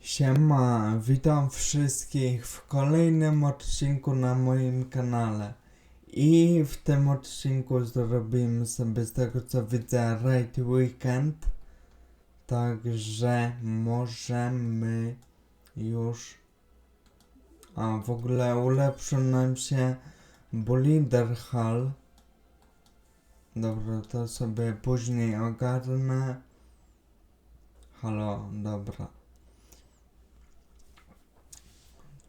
Siema, witam wszystkich w kolejnym odcinku na moim kanale. I w tym odcinku zrobimy sobie z tego co widzę Raid Weekend. Także możemy już... A w ogóle ulepszył nam się Bolider Hall. Dobra, to sobie później ogarnę. Halo, dobra.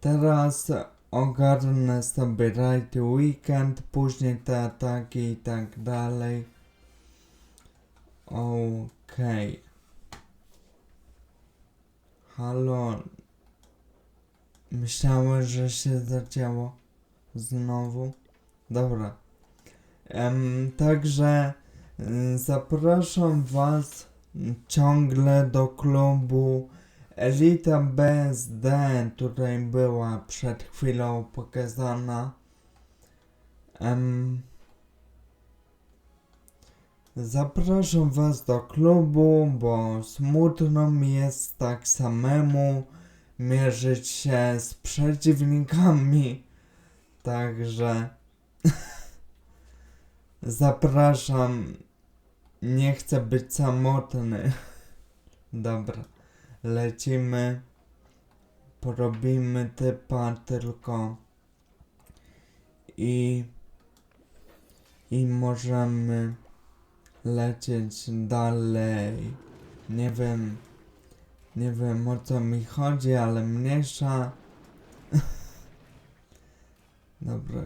Teraz ogarnę sobie Raid Weekend, później te ataki i tak dalej. Okej. Halo. Myślałem, że się zaczęło znowu. Dobra. Em, także y, zapraszam Was ciągle do klubu Elita BSD, tutaj była przed chwilą pokazana. Em, zapraszam Was do klubu, bo smutno mi jest tak samemu mierzyć się z przeciwnikami. Także zapraszam. Nie chcę być samotny. Dobra lecimy, porobimy typa tylko i i możemy lecieć dalej. Nie wiem, nie wiem o co mi chodzi, ale mniejsza. Dobra,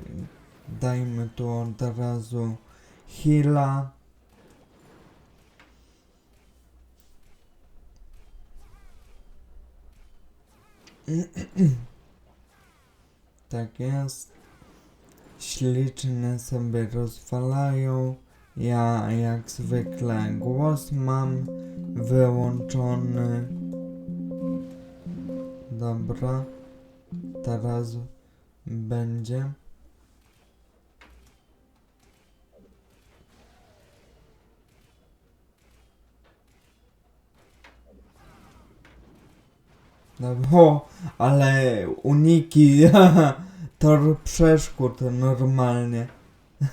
dajmy tu od razu heala. Tak jest. Ślicznie sobie rozwalają. Ja jak zwykle głos mam wyłączony. Dobra. Teraz będzie. No bo, ale uniki, tor przeszkód normalnie.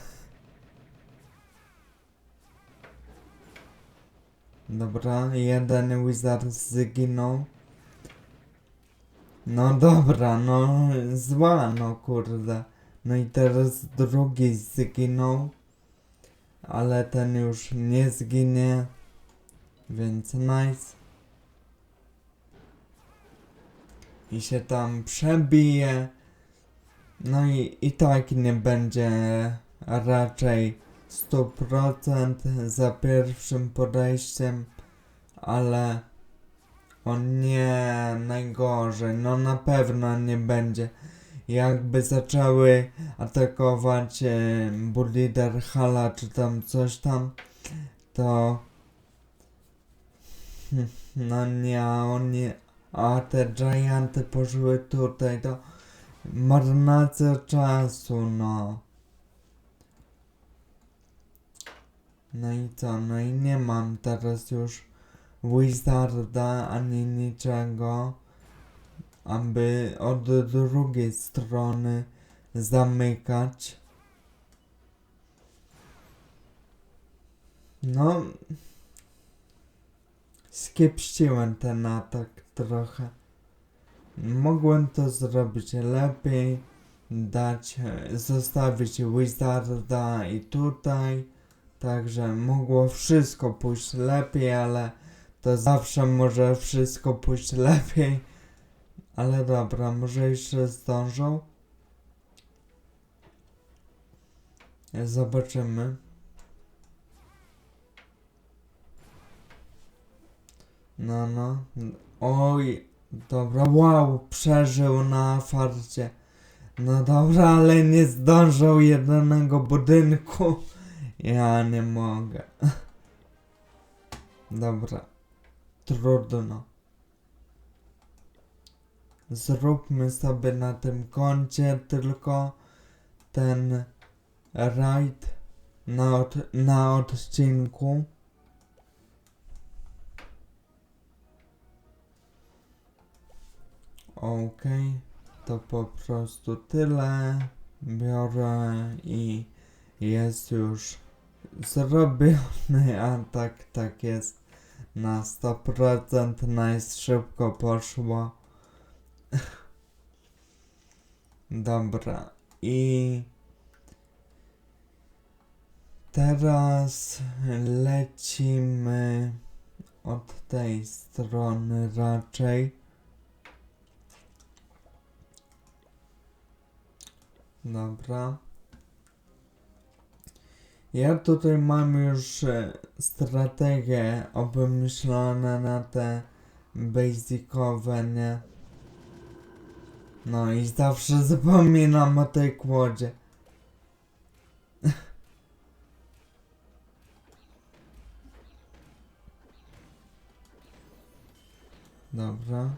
Dobra, jeden wizard zginął. No dobra, no zła, no kurde. No i teraz drugi zginął. Ale ten już nie zginie. Więc nice. I się tam przebije. No i, i tak nie będzie raczej 100% za pierwszym podejściem, ale on nie najgorzej, no na pewno nie będzie. Jakby zaczęły atakować e, Bulider Hala czy tam coś tam, to no nie, on nie, a te gianty poszły tutaj, to marnacja czasu, no. No i co, no i nie mam teraz już Wizarda ani niczego, aby od drugiej strony zamykać. No, skiepściłem ten atak trochę. Mogłem to zrobić lepiej, dać, e, zostawić Wizarda i tutaj, także mogło wszystko pójść lepiej, ale to zawsze może wszystko pójść lepiej. Ale dobra, może jeszcze zdążą. Zobaczymy. No, no. Oj, dobra, wow, przeżył na farcie. No dobra, ale nie zdążył jednego budynku. Ja nie mogę. Dobra. Trudno. Zróbmy sobie na tym koncie tylko ten rajd na, od, na odcinku. Okej, to po prostu tyle. Biorę i jest już zrobiony, a tak, tak jest na 100%. Nice, szybko poszło. Dobra, i teraz lecimy od tej strony raczej. Dobra. Ja tutaj mam już e, strategię obmyślone na te basicowe, nie? No i zawsze zapominam o tej kłodzie. Dobra.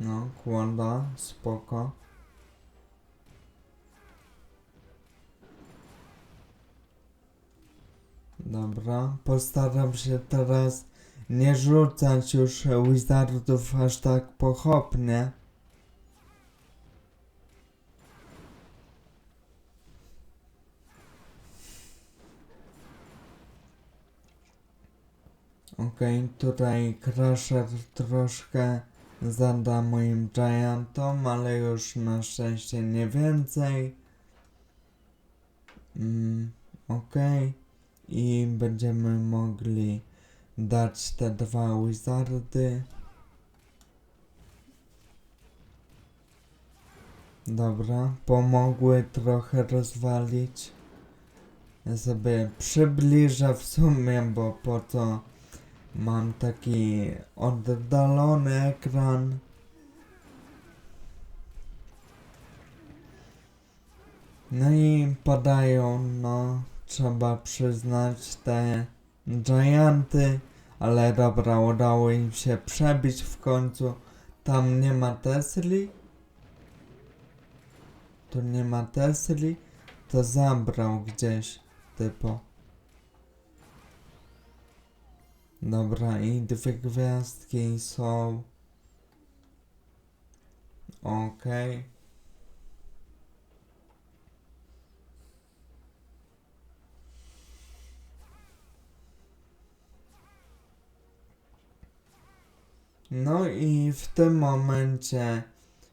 No, kłoda, spoko. Dobra, postaram się teraz nie rzucać już wizardów aż tak pochopnie. Okej, tutaj Crusher troszkę zada moim Giantom, ale już na szczęście nie więcej. Mm, Okej. I będziemy mogli dać te dwa wizardy. Dobra, pomogły trochę rozwalić. Ja sobie przybliżę w sumie, bo po to mam taki oddalony ekran. No i padają, no, trzeba przyznać, te gianty, ale dobra, udało im się przebić w końcu. Tam nie ma Tesli. Tu nie ma Tesli, to zabrał gdzieś typo. Dobra, i dwie gwiazdki są. Okej. No i w tym momencie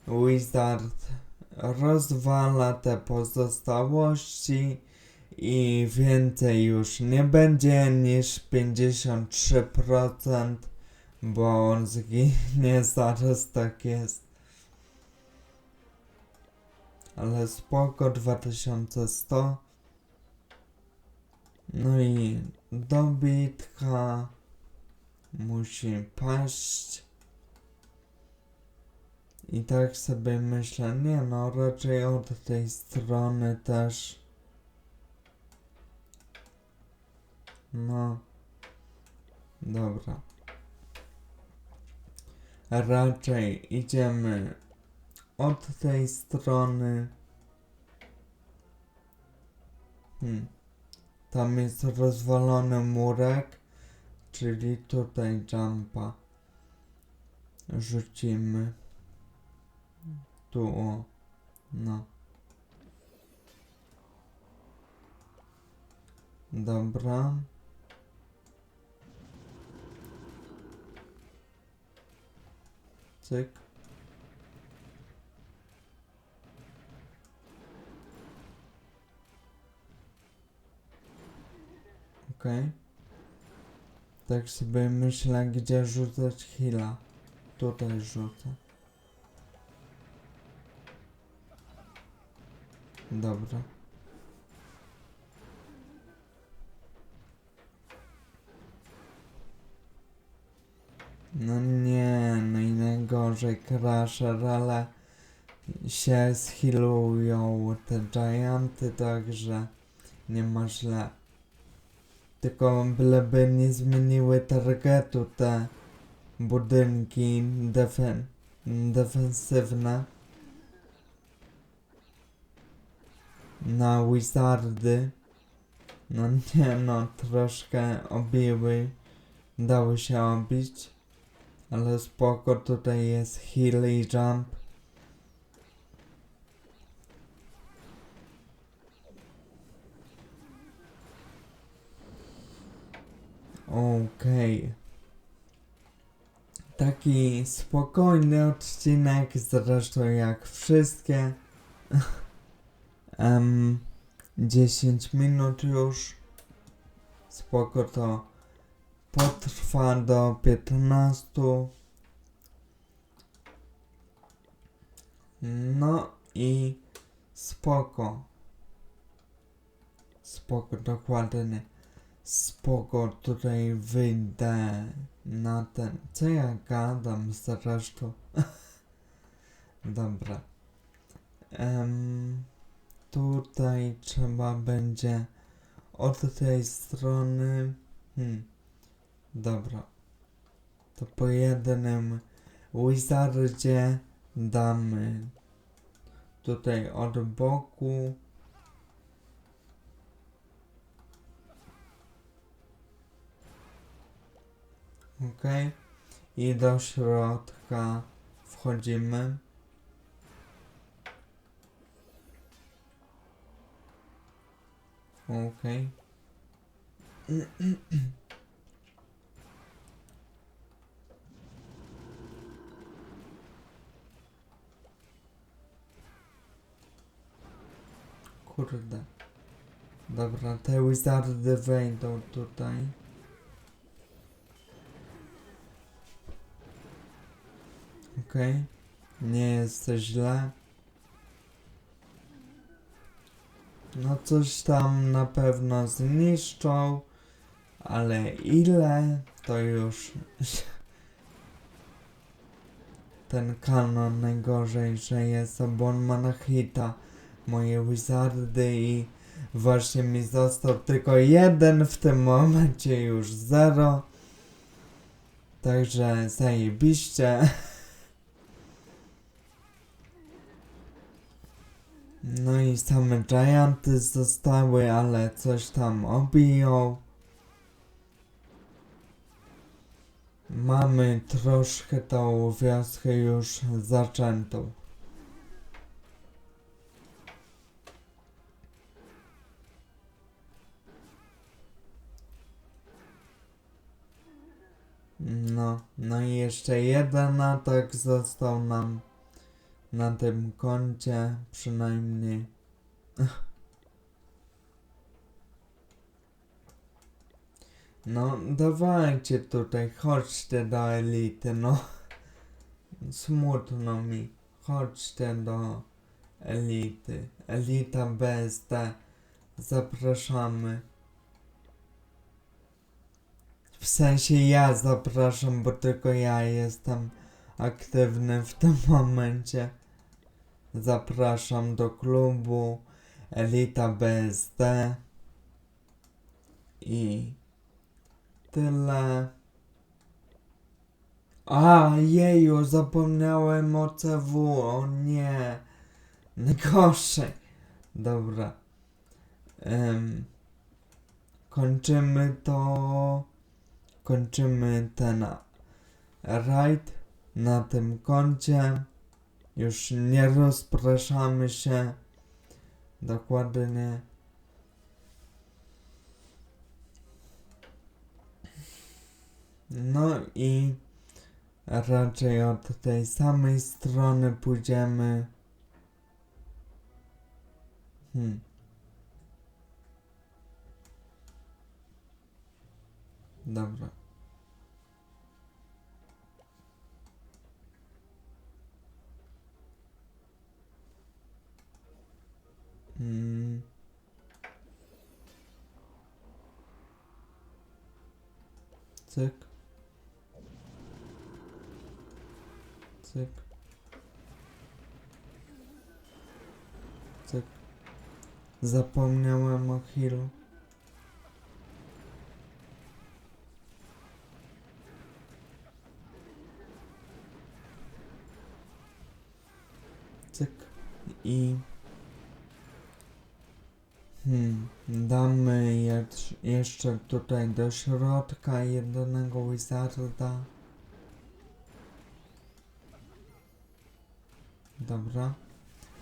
Wizard rozwala te pozostałości i więcej już nie będzie niż 53%, bo on zginie zaraz, tak jest. Ale spoko, 2100. No i dobitka musi paść. I tak sobie myślę, nie no, raczej od tej strony też. No. Dobra. Raczej idziemy od tej strony. Hmm. Tam jest rozwalony murek, czyli tutaj jumpa. Rzucimy. Tu o. No. Dobra. Cyk. Okej. Tak sobie myślę, gdzie rzucać heala. Tutaj rzucę. Dobra. No nie, no i najgorzej Crusher, ale się schilują te gianty, także nie ma źle. Tylko byleby nie zmieniły targetu te budynki defen defensywne. Na wizardy, No nie no, troszkę obiły, dały się obić, ale spoko, tutaj jest heal i jump. Okej. Taki spokojny odcinek, zresztą jak wszystkie. Em, 10 minut już. Spoko to potrwa do 15. No i spoko. Spoko, dokładnie. Spoko, tutaj wyjdę na ten. Co ja gadam zresztą? Dobra. Em, tutaj trzeba będzie od tej strony. Hmm. Dobra. To po jednym wizardzie damy tutaj od boku. Ok. I do środka wchodzimy. Ok. Kurde. Dobra, te wizardy wejdą tutaj. Okej. Nie jest to źle. No coś tam na pewno zniszczą, ale ile to już ten kanon najgorzej, że jest, bo on ma na hita moje wizardy i właśnie mi został tylko jeden w tym momencie już zero. Także zajebiście. No i same gianty zostały, ale coś tam obiją. Mamy troszkę tą wioskę już zaczętą. No, i jeszcze jeden atak został nam na tym koncie przynajmniej. No, dawajcie tutaj, chodźcie do elity, no. Smutno mi. Chodźcie do elity. Elita BSD. Zapraszamy. W sensie ja zapraszam, bo tylko ja jestem aktywny w tym momencie. Zapraszam do klubu Elita BSD i tyle. A, jeju, zapomniałem o CW, o nie. Najgorsze. Dobra. Em, kończymy to. Kończymy ten rajd na tym koncie. Już nie rozpraszamy się. Dokładnie. No i raczej od tej samej strony pójdziemy. Hmm. Dobra. Mm. Cyk. Cyk. Cyk. Zapomniałem o healu. Cyk. I... Hmm, damy jecz- jeszcze tutaj do środka jednego wizarda. Dobra.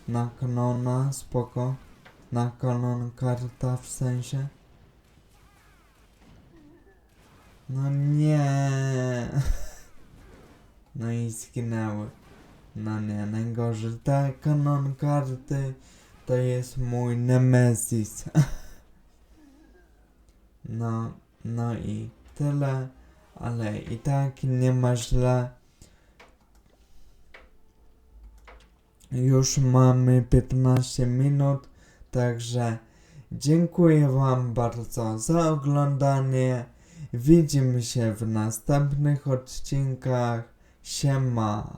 Na kanona, spoko. Na kanon karta w sensie. No nie. No i zginęły. No nie, najgorzej. Te kanon karty to jest mój nemesis. No, no i tyle, ale i tak nie ma źle. Już mamy 15 minut, także dziękuję Wam bardzo za oglądanie. Widzimy się w następnych odcinkach. Siema.